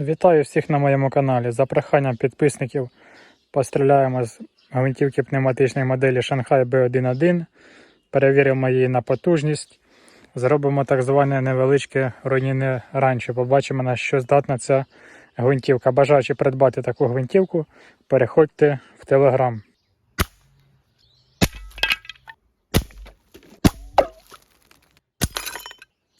Вітаю всіх на моєму каналі. За проханням підписників постріляємо з гвинтівки пневматичної моделі Shanghai B11. Перевіримо її на потужність. Зробимо так зване невеличке руйніне ранчо. Побачимо, на що здатна ця гвинтівка. Бажаючи придбати таку гвинтівку, переходьте в Telegram.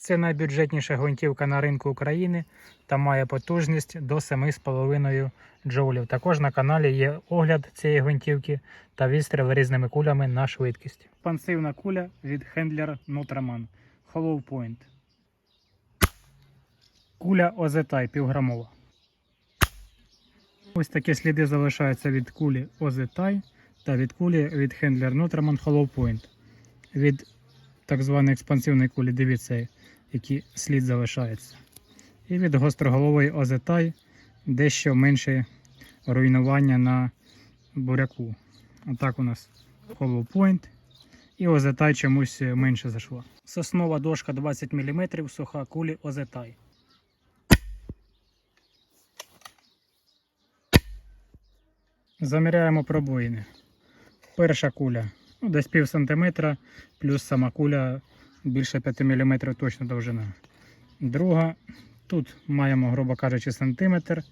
Це найбюджетніша гвинтівка на ринку України та має потужність до 7,5 джоулів. Також на каналі є огляд цієї гвинтівки та відстріл різними кулями на швидкість. Пансивна куля від Handler Nutraman Hollow Point. Куля OZ-Type півграмова. Ось такі сліди залишаються від кулі OZ-Type та від кулі від Handler Nutraman Hollow Point. Від так званої експансивної кулі, дивіться, який слід залишається. І від гостроголової озетай дещо менше руйнування на буряку. Отак у нас Hollow Point. І озетай чомусь менше зайшла. Соснова дошка 20 мм, суха кулі озетай. Заміряємо пробоїни. Перша куля ну, десь пів сантиметра, плюс сама куля більше 5 мм точно довжина. Друга, тут маємо, грубо кажучи, сантиметр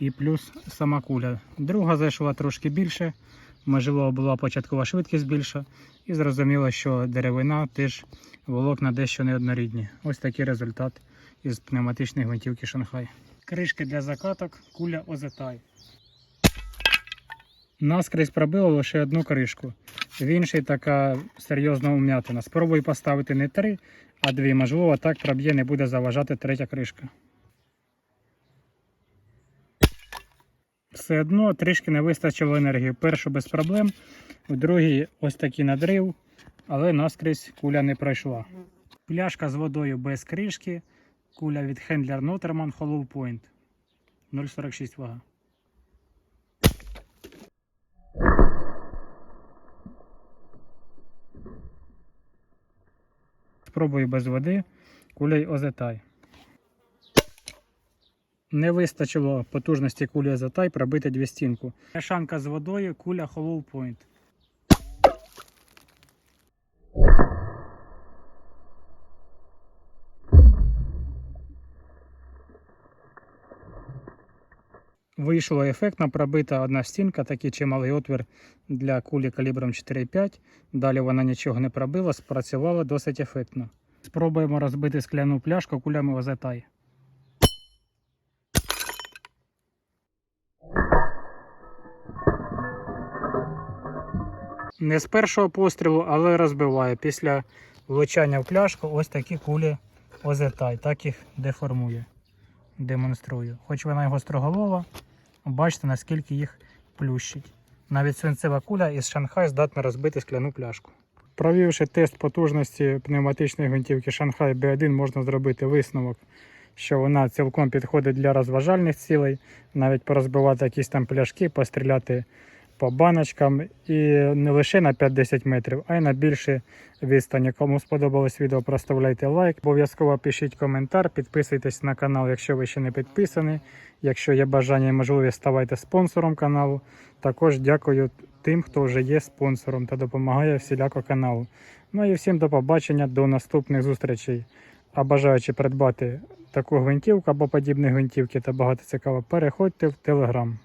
і плюс сама куля. Друга зайшла трошки більше, можливо, була початкова швидкість більша. І зрозуміло, що деревина теж волокна дещо неоднорідні. Ось такий результат із пневматичної гвинтівки Шанхай. Кришки для закаток, куля озетай. Наскрізь пробило лише одну кришку. В іншій така серйозна ум'ятина. Спробуй поставити не три, а дві. Можливо, так проб'є, не буде заважати третя кришка. Все одно трішки не вистачило енергії. Першу без проблем, у другій ось такий надрив, але наскрізь куля не пройшла. Пляшка з водою без кришки, куля від Handler Noterman Hollow Point 0,46 вага. Спробую без води, кулей озетай. Не вистачило потужності кулі озетай пробити дві стінку. Мішанка з водою, куля Hollow Point. Вийшло ефектно, пробита одна стінка, такий чималий отвір для кулі калібром 4,5. Далі вона нічого не пробила, спрацювала досить ефектно. Спробуємо розбити скляну пляшку кулями озетай. Не з першого пострілу, але розбиває. Після влучання в пляшку ось такі кулі озетай. Так їх деформує. Демонструю. Хоч вона і гостроголова, бачите наскільки їх плющить. Навіть свинцева куля із Шанхай здатна розбити скляну пляшку. Провівши тест потужності пневматичної гвинтівки Шанхай B1, можна зробити висновок, що вона цілком підходить для розважальних цілей, навіть порозбивати якісь там пляшки, постріляти по баночкам і не лише на 5-10 метрів, а й на більше відстані. Кому сподобалось відео, проставляйте лайк. Обов'язково пишіть коментар, підписуйтесь на канал, якщо ви ще не підписані. Якщо є бажання і можливість, ставайте спонсором каналу. Також дякую тим, хто вже є спонсором та допомагає всіляко каналу. Ну і всім до побачення, до наступних зустрічей. А бажаючи придбати таку гвинтівку або подібні гвинтівки та багато цікаво, переходьте в Телеграм.